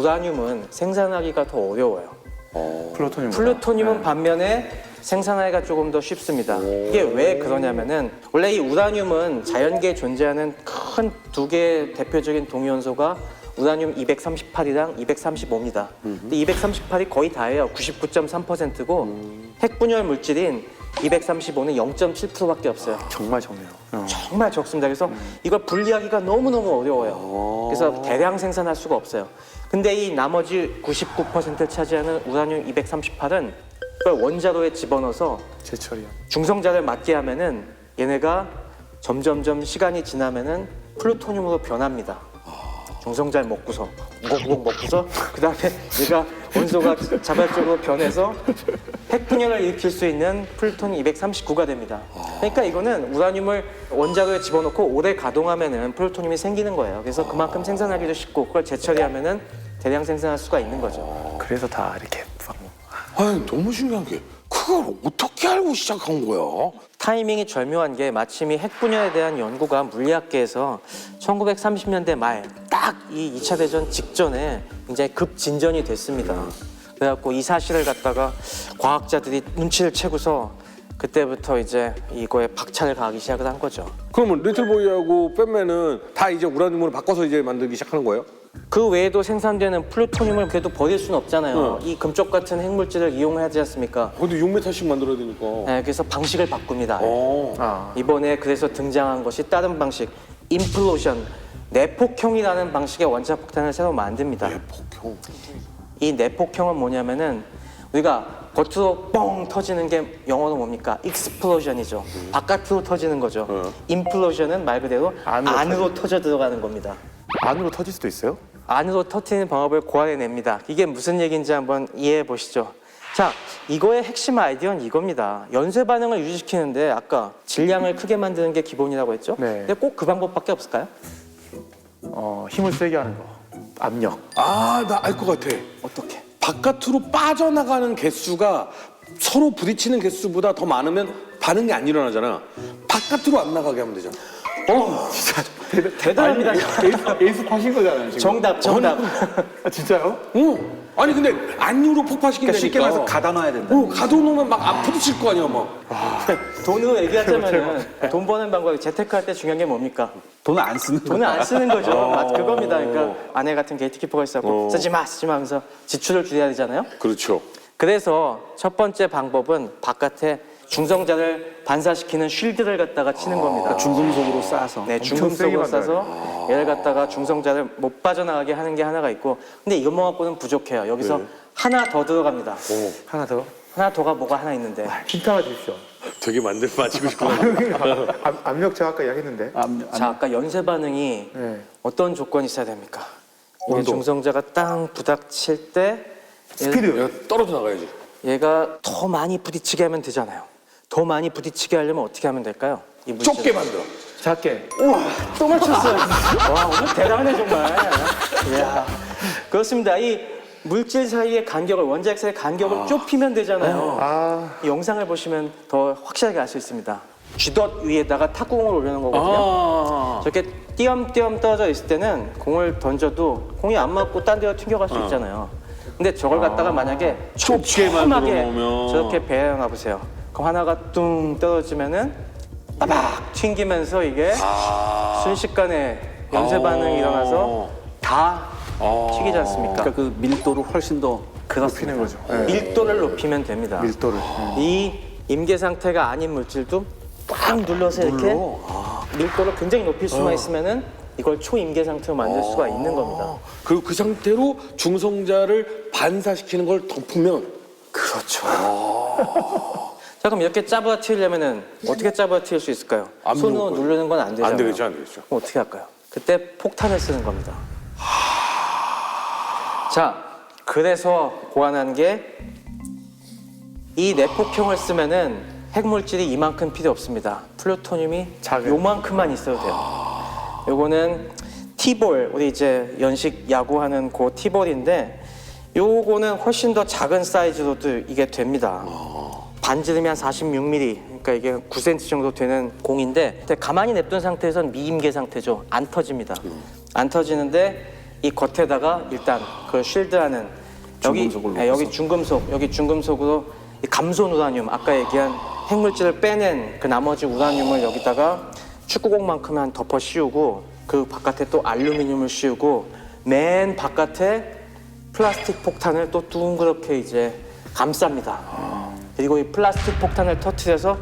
우라늄은 생산하기가 더 어려워요. 플루토늄. 플루토늄은 반면에 생산하기가 조금 더 쉽습니다. 이게 왜 그러냐면은 원래 이 우라늄은 자연계에 존재하는 큰 두 개의 대표적인 동위원소가 우라늄 238이랑 235입니다. 근데 238이 거의 다예요. 99.3%고 핵분열 물질인 235는 0.7%밖에 없어요. 정말 적네요. 어. 정말 적습니다. 그래서 이걸 분리하기가 너무너무 어려워요. 그래서 대량 생산할 수가 없어요. 근데 이 나머지 99%를 차지하는 우라늄 238은 그걸 원자로에 집어넣어서 제철이야. 중성자를 맞게 하면은 얘네가 점점점 시간이 지나면은 플루토늄으로 변합니다. 중성자를 먹고서 먹고 먹고서 그 다음에 얘가 원소가 자발적으로 변해서 핵분열을 일으킬 수 있는 플루토늄 239가 됩니다. 그러니까 이거는 우라늄을 원자로에 집어넣고 오래 가동하면은 플루토늄이 생기는 거예요. 그래서 그만큼 생산하기도 쉽고 그걸 재처리하면은 대량 생산할 수가 있는 거죠. 그래서 다 이렇게 막 아니 너무 신기한 게 그걸 어떻게 알고 시작한 거야? 타이밍이 절묘한 게 마침 이 핵분열에 대한 연구가 물리학계에서 1930년대 말 딱 이 2차 대전 직전에 굉장히 급진전이 됐습니다. 그래갖고 이 사실을 갖다가 과학자들이 눈치를 채고서 그때부터 이제 이거에 박차를 가하기 시작을 한 거죠. 그러면 리틀보이하고 밴맨은 다 이제 우라늄으로 바꿔서 이제 만들기 시작하는 거예요? 그 외에도 생산되는 플루토늄을 그래도 버릴 수는 없잖아요. 이 금쪽 같은 핵물질을 이용하지 않습니까? 근데 6m씩 만들어야 되니까. 네, 그래서 방식을 바꿉니다. 어. 아. 이번에 그래서 등장한 것이 다른 방식, 인플로션, 내폭형이라는 방식의 원자 폭탄을 새로 만듭니다. 폭형. 이 내폭형은 뭐냐면은 우리가 겉으로 뻥 터지는 게 영어로 뭡니까? 익스플로전이죠. 바깥으로 터지는 거죠. 인플로션은 말 그대로 안으로 안으로, 터져 들어가는 겁니다. 안으로 터질 수도 있어요? 안으로 터트리는 방법을 고안해냅니다. 이게 무슨 얘기인지 한번 이해해 보시죠. 자, 이거의 핵심 아이디어는 이겁니다. 연쇄 반응을 유지시키는데 아까 질량을 크게 만드는 게 기본이라고 했죠? 네. 근데 꼭 그 방법밖에 없을까요? 어, 힘을 세게 하는 거. 압력. 아, 나 알 것 같아. 어떻게? 바깥으로 빠져나가는 개수가 서로 부딪히는 개수보다 더 많으면 반응이 안 일어나잖아. 바깥으로 안 나가게 하면 되잖아. 어, 대단합니다. 에이스 파신 거잖아요, 지금. 정답, 정답. 아, 진짜요? 어. 아니 근데 안으로 폭파시킨다니까. 그러니까 쉽게 말해서 가다놔야 된다. 어, 가둬놓으면 막 아프딪힐 거 아니야, 막. 돈으로 얘기하자면은 돈 버는 방법이 재테크할 때 중요한 게 뭡니까? 돈을 안 쓰는 돈을 안 쓰는 거죠. 어. 맞 그겁니다. 그러니까 아내 같은 게이트키퍼가 있었고 쓰지 마, 쓰지 마 하면서 지출을 줄여야 되잖아요. 그렇죠. 그래서 첫 번째 방법은 바깥에 중성자를 반사시키는 쉴드를 갖다가 치는 겁니다. 중금속으로 싸서. 네, 중금속으로 세게 싸서 얘를 갖다가 중성자를 못 빠져나가게 하는 게 하나가 있고 근데 이것만 갖고는 부족해요. 여기서 네. 하나 더 들어갑니다. 하나 더. 하나 더가 뭐가 하나 있는데 힌트 하나 주십시오. 되게 만들 맞히고 싶구나. 압, 압력 제가 아까 이야기했는데. 자 아까 연쇄 반응이 네. 어떤 조건이 있어야 됩니까? 이게 온도. 중성자가 땅 부닥칠 때 스피드. 떨어져 나가야지. 얘가 더 많이 부딪히게 하면 되잖아요. 더 많이 부딪히게 하려면 어떻게 하면 될까요? 이. 좁게 만들어. 작게. 또 맞췄어요. 와 오늘 대단하네 정말. 이야. 그렇습니다. 이 물질 사이의 간격을 원자핵 사이의 간격을 좁히면 되잖아요. 아, 이 영상을 보시면 더 확실하게 알 수 있습니다. 쥐덫 위에다가 탁구공을 올려놓은 거거든요. 아. 저렇게 띄엄띄엄 떨어져 있을 때는 공을 던져도 공이 안 맞고 딴 데로 튕겨갈 수 있잖아요. 근데 저걸 갖다가 만약에 좁게 촘촘하게 만들어 놓으면. 저렇게 배양해 보세요. 그럼 하나가 뚱 떨어지면은 빠박 튕기면서 이게 순식간에 연쇄 반응이 일어나서 다 튀기지 않습니까? 그러니까 그 밀도를 훨씬 더 높이는 거죠. 네. 밀도를 높이면 됩니다. 밀도를. 이 임계 상태가 아닌 물질도 꽉 눌러서 이렇게 밀도를 굉장히 높일 수만 있으면은 이걸 초임계 상태로 만들 수가 있는 겁니다. 그리고 그 상태로 중성자를 반사시키는 걸 덮으면 그렇죠. 자 그럼 이렇게 짜부아트리려면은 어떻게 짜부아트릴 수 있을까요? 안 손으로. 누르는 건 안 되잖아요. 안 되겠죠, 안 되겠죠. 그럼 어떻게 할까요? 그때 폭탄을 쓰는 겁니다. 자, 그래서 고안한 게 이 내폭형을 쓰면은 핵물질이 이만큼 필요 없습니다. 플루토늄이. 요만큼만 있어도 돼요. 요거는 티볼, 우리 이제 연식 야구하는 그 티볼인데 요거는 훨씬 더 작은 사이즈로도 이게 됩니다. 반지름이 한 46mm, 그러니까 이게 9cm 정도 되는 공인데 가만히 냅둔 상태에서는 미임계 상태죠. 안 터집니다. 안 터지는데 이 겉에다가 일단 그 쉴드하는 여기 예, 여기. 중금속 여기 중금속으로 이 감손 우라늄 아까 얘기한 핵물질을 빼낸 그 나머지 우라늄을 여기다가 축구공만큼 한 덮어 씌우고 그 바깥에 또 알루미늄을 씌우고 맨 바깥에 플라스틱 폭탄을 또 둥그렇게 이제 감쌉니다. 그리고 이 플라스틱 폭탄을 터트려서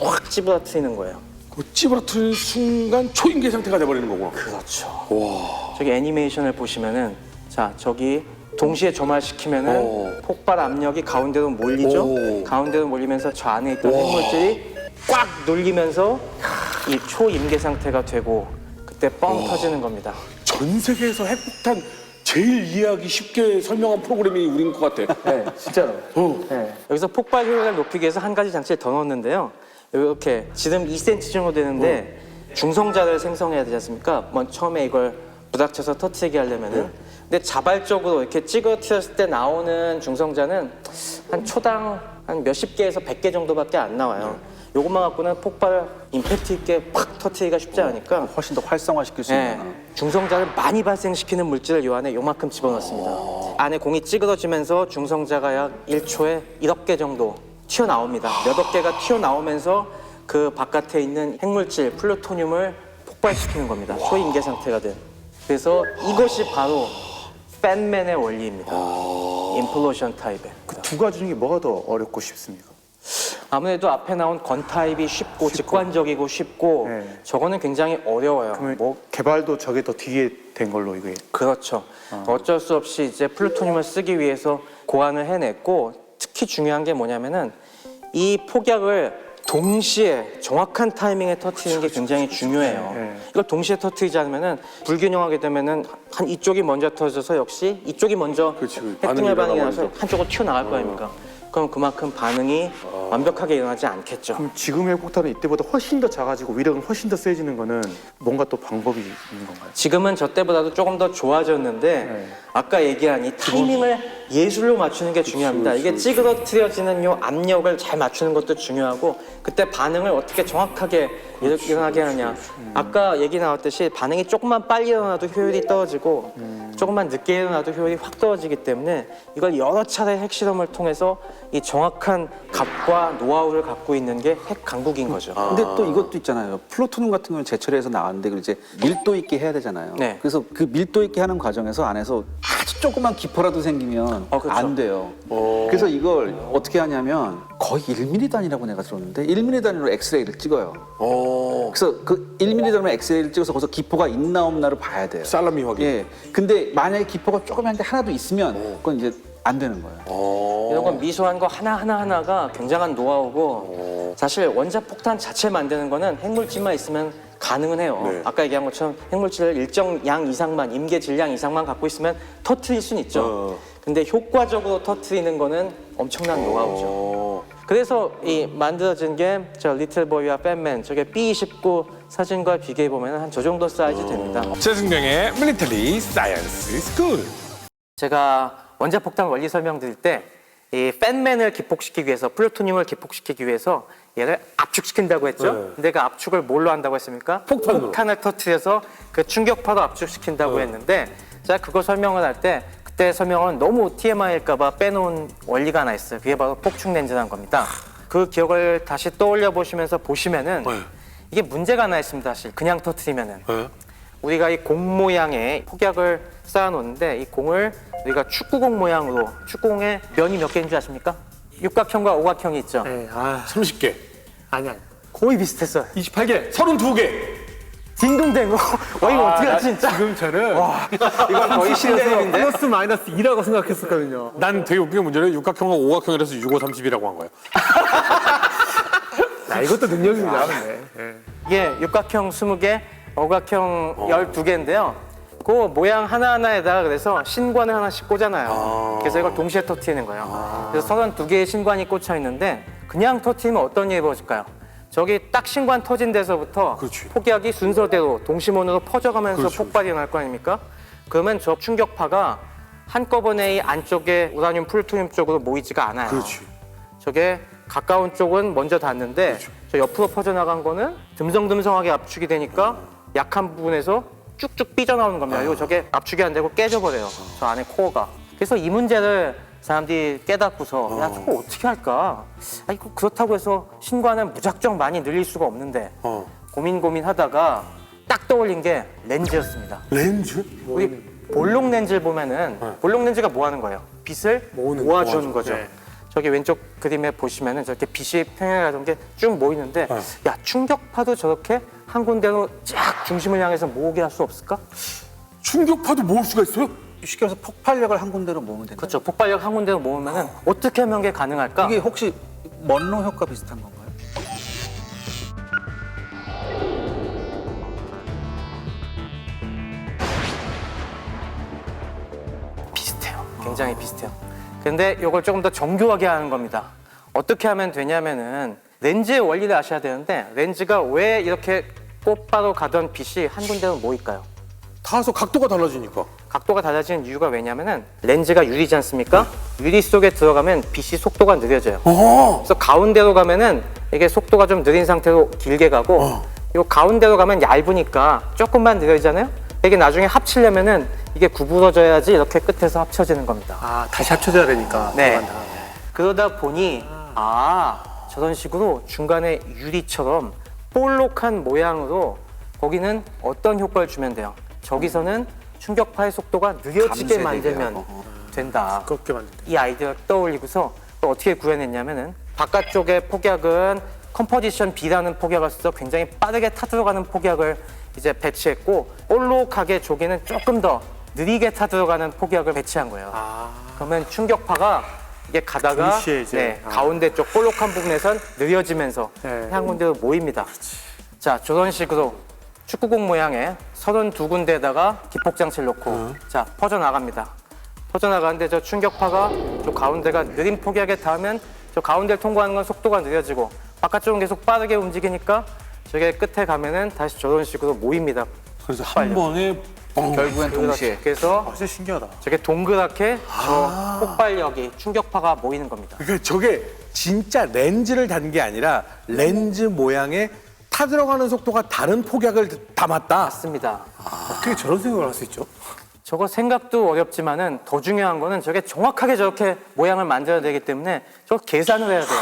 확 집어뜨리는 거예요. 그 찌부러뜨리는 순간 초인계 상태가 돼버리는 거구나. 그렇죠. 저기 애니메이션을 보시면은 자 저기 동시에 점화시키면은 오. 폭발 압력이 가운데로 몰리죠. 오. 가운데로 몰리면서 저 안에 있던 핵물질이 꽉 눌리면서 이 초임계 상태가 되고 그때 뻥 터지는 겁니다. 전 세계에서 핵폭탄 제일 이해하기 쉽게 설명한 프로그램이 우린 것 같아. 네, 진짜로. 어. 네. 여기서 폭발 효율을 높이기 위해서 한 가지 장치를 더 넣었는데요. 이렇게 지름 2cm 정도 되는데 중성자를 생성해야 되지 않습니까? 먼저 처음에 이걸 부닥쳐서 터트리게 하려면은. 근데 자발적으로 이렇게 찌그러뜨렸을 때 나오는 중성자는 한 초당 한 몇십 개에서 백 개 정도밖에 안 나와요. 요것만 갖고는 폭발을 임팩트 있게 팍 터트리기가 쉽지 않으니까 훨씬 더 활성화시킬 수 네, 있는. 중성자를 많이 발생시키는 물질을 요 안에 요만큼 집어넣습니다. 안에 공이 찌그러지면서 중성자가 약 1초에 1억 개 정도 튀어나옵니다. 몇억 개가 튀어나오면서 그 바깥에 있는 핵물질 플루토늄을 폭발시키는 겁니다. 초임계 상태가 된. 그래서 이것이 바로 팬맨의 원리입니다. 임플로션 타입의. 두 가지 중에 뭐가 더 어렵고 쉽습니까? 아무래도 앞에 나온 건 타입이 쉽고 직관적이고 쉽고 네. 저거는 굉장히 어려워요. 그러면 뭐 개발도 저게 더 뒤에 된 걸로 이게 그렇죠. 어쩔 수 없이 이제 플루토늄을 쓰기 위해서 고안을 해냈고 특히 중요한 게 뭐냐면은 이 폭약을 동시에 정확한 타이밍에 터트리는 게 굉장히 중요해요. 네. 이걸 동시에 터트리지 않으면은 불균형하게 되면은 한 이쪽이 먼저 터져서 역시 이쪽이 먼저 그렇지, 그 핵분열 반응이 반응이 일어나버리죠. 나서 한쪽으로 튀어나갈 거 아닙니까? 그럼 그만큼 반응이 완벽하게 일어나지 않겠죠. 그럼 지금의 폭탄은 이때보다 훨씬 더 작아지고 위력은 훨씬 더 세지는 거는 뭔가 또 방법이 있는 건가요? 지금은 저 때보다도 조금 더 좋아졌는데 네. 아까 얘기한 이 타이밍을 예술로 맞추는 게 중요합니다. 이게 찌그러뜨려지는 요 압력을 잘 맞추는 것도 중요하고 그때 반응을 어떻게 정확하게 일- 일어나게 하냐. 아까 얘기 나왔듯이 반응이 조금만 빨리 일어나도 효율이 떨어지고 조금만 늦게 일어나도 효율이 확 떨어지기 때문에 이걸 여러 차례 핵실험을 통해서 이 정확한 값과 노하우를 갖고 있는 게 핵 강국인 거죠. 근데 또 이것도 있잖아요. 플루토늄 같은 경우는 제철에서 나왔는데 그걸 이제 밀도 있게 해야 되잖아요. 네. 그래서 그 밀도 있게 하는 과정에서 안에서 아주 조그만 기포라도 생기면 어, 그렇죠. 안 돼요. 그래서 이걸 어떻게 하냐면 거의 1mm 단위라고 내가 들었는데 1mm 단위로 엑스레이를 찍어요. 어. 그래서 그 1mm 단위로 엑스레이를 찍어서 거기서 기포가 있나 없나를 봐야 돼요. 살라미 확인. 예. 근데 만약에 기포가 조그만 게 하나도 있으면 그건 이제 안 되는 거예요. 어. 이런 건 미소한 거 하나 하나 하나가 굉장한 노하우고 사실 원자 폭탄 자체 만드는 거는 핵물질만 있으면 가능은 해요. 네. 아까 얘기한 것처럼 핵물질을 일정 양 이상만 임계 질량 이상만 갖고 있으면 터트릴 수는 있죠. 어. 근데 효과적으로 터트리는 거는 엄청난 노하우죠. 어. 그래서 이 만들어진 게 저 리틀보이와 팬맨 저게 B29 사진과 비교해 보면 한 저 정도 사이즈 됩니다. 최승경의 밀리터리 사이언스 스쿨. 제가 원자 폭탄 원리 설명드릴 때 이 팬맨을 기폭시키기 위해서 플루토늄을 기폭시키기 위해서 얘를 압축시킨다고 했죠. 네. 근데 그 압축을 뭘로 한다고 했습니까? 폭탄으로. 폭탄을 터트려서 그 충격파로 압축시킨다고 했는데 제가 그거 설명을 할 때 그때 설명은 너무 TMI일까봐 빼놓은 원리가 하나 있어요. 그게 바로 폭축 렌즈라는 겁니다. 그 기억을 다시 떠올려 보시면서 보시면은 네. 이게 문제가 하나 있습니다. 사실 그냥 터트리면은 네. 우리가 이 공 모양의 폭약을 쌓아놓는데 이 공을 우리가 축구공 모양으로 축구공의 면이 몇 개인 줄 아십니까? 육각형과 오각형이 있죠. 네, 아, 30개. 아니야. 거의 비슷했어요. 28개. 32개. 딩동댕. 어 이거 어떻게 하지 진짜? 지금 저는 이건 거의 신대입인데. 플러스 마이너스 2라고 생각했었거든요. 난 되게 웃긴 게 문제는 육각형과 오각형이라서 6, 5, 30이라고 한 거예요. 아, 야, 이것도 능력입니다. 근데. 예. 이게 육각형 20개, 오각형 12개인데요. 그 모양 하나하나에다가 그래서 신관을 하나씩 꽂아놔요. 그래서 이걸 동시에 터트리는 거예요. 그래서 32개의 신관이 꽂혀 있는데 그냥 터트리면 어떤 일이 벌어질까요? 저기 딱 신관 터진 데서부터 그렇지. 폭약이 순서대로 동시몬으로 퍼져가면서 그렇죠. 폭발이 일어날 거 아닙니까? 그러면 저 충격파가 한꺼번에 이 안쪽에 우라늄 플루토늄 쪽으로 모이지가 않아요. 그렇지. 저게 가까운 쪽은 먼저 닿는데 저 옆으로 퍼져나간 거는 듬성듬성하게 압축이 되니까 약한 부분에서 쭉쭉 삐져나오는 겁니다. 그리고 저게 압축이 안 되고 깨져버려요. 저 안에 코어가. 그래서 이 문제를 사람들이 깨닫고서 야 저거 어떻게 할까? 아 이거 그렇다고 해서 신관을 무작정 많이 늘릴 수가 없는데 어. 고민 고민하다가 딱 떠올린 게 렌즈였습니다. 렌즈? 우리 볼록 렌즈를 보면은 볼록 렌즈가 뭐 하는 거예요? 빛을 모으는, 모아주는 모아주는, 거죠. 네. 저기 왼쪽 그림에 보시면은 저렇게 빛이 평행하던 게 쭉 모이는데 야 충격파도 저렇게 한 군데로 쫙 중심을 향해서 모으게 할 수 없을까? 충격파도 모을 수가 있어요? 쉽게 말해서 폭발력을 한 군데로 모으면 된다. 그렇죠. 폭발력 한 군데로 모으면은 어떻게 하면 그게 가능할까? 이게 혹시 먼로 효과 비슷한 건가요? 비슷해요. 굉장히 비슷해요. 근데 이걸 조금 더 정교하게 하는 겁니다. 어떻게 하면 되냐면은 렌즈의 원리를 아셔야 되는데 렌즈가 왜 이렇게 꽃바로 가던 빛이 한 군데로 모일까요? 타서 각도가 달라지니까. 각도가 달라지는 이유가 왜냐면은 렌즈가 유리지 않습니까? 유리 속에 들어가면 빛이 속도가 느려져요. 어. 그래서 가운데로 가면은 이게 속도가 좀 느린 상태로 길게 가고 이거 가운데로 가면 얇으니까 조금만 느려지잖아요. 이게 나중에 합치려면은 이게 구부러져야지 이렇게 끝에서 합쳐지는 겁니다. 아 다시 합쳐져야 되니까. 네. 그러다 보니 아 저런 식으로 중간에 유리처럼 볼록한 모양으로 거기는 어떤 효과를 주면 돼요. 저기서는 충격파의 속도가 느려지게 감쇄되게 만들면 하고. 어. 된다. 그렇게 만든다. 이 아이디어를 떠올리고서 또 어떻게 구해냈냐면은 바깥쪽의 폭약은 컴포지션 B라는 폭약을 써서 굉장히 빠르게 타들어가는 폭약을 이제 배치했고 볼록하게 조개는 조금 더 느리게 타들어가는 폭약을 배치한 거예요. 그러면 충격파가 이게 가다가 동시에 이제, 네, 아. 가운데 쪽 볼록한 부분에선 느려지면서 네. 한 군데로 모입니다. 자, 저런 식으로 축구공 모양의 32군데에다가 기폭 장치를 놓고 자, 퍼져 나갑니다. 퍼져 나가는데 저 충격파가 저 가운데가 느린 폭약에 닿으면 저 가운데를 통과하는 건 속도가 느려지고 바깥쪽은 계속 빠르게 움직이니까 저게 끝에 가면은 다시 저런 식으로 모입니다. 그래서 한 번에 뻥. 결국엔 동시에. 그래서 아, 진짜 신기하다. 저게 동그랗게 저 폭발력이 충격파가 모이는 겁니다. 그러니까 저게 진짜 렌즈를 단 게 아니라 렌즈 모양의 타 들어가는 속도가 다른 폭약을 담았다. 맞습니다. 어떻게 저런 생각을 할 수 있죠? 저거 생각도 어렵지만은 더 중요한 거는 저게 정확하게 저렇게 모양을 만들어야 되기 때문에 저 계산을 해야 돼요.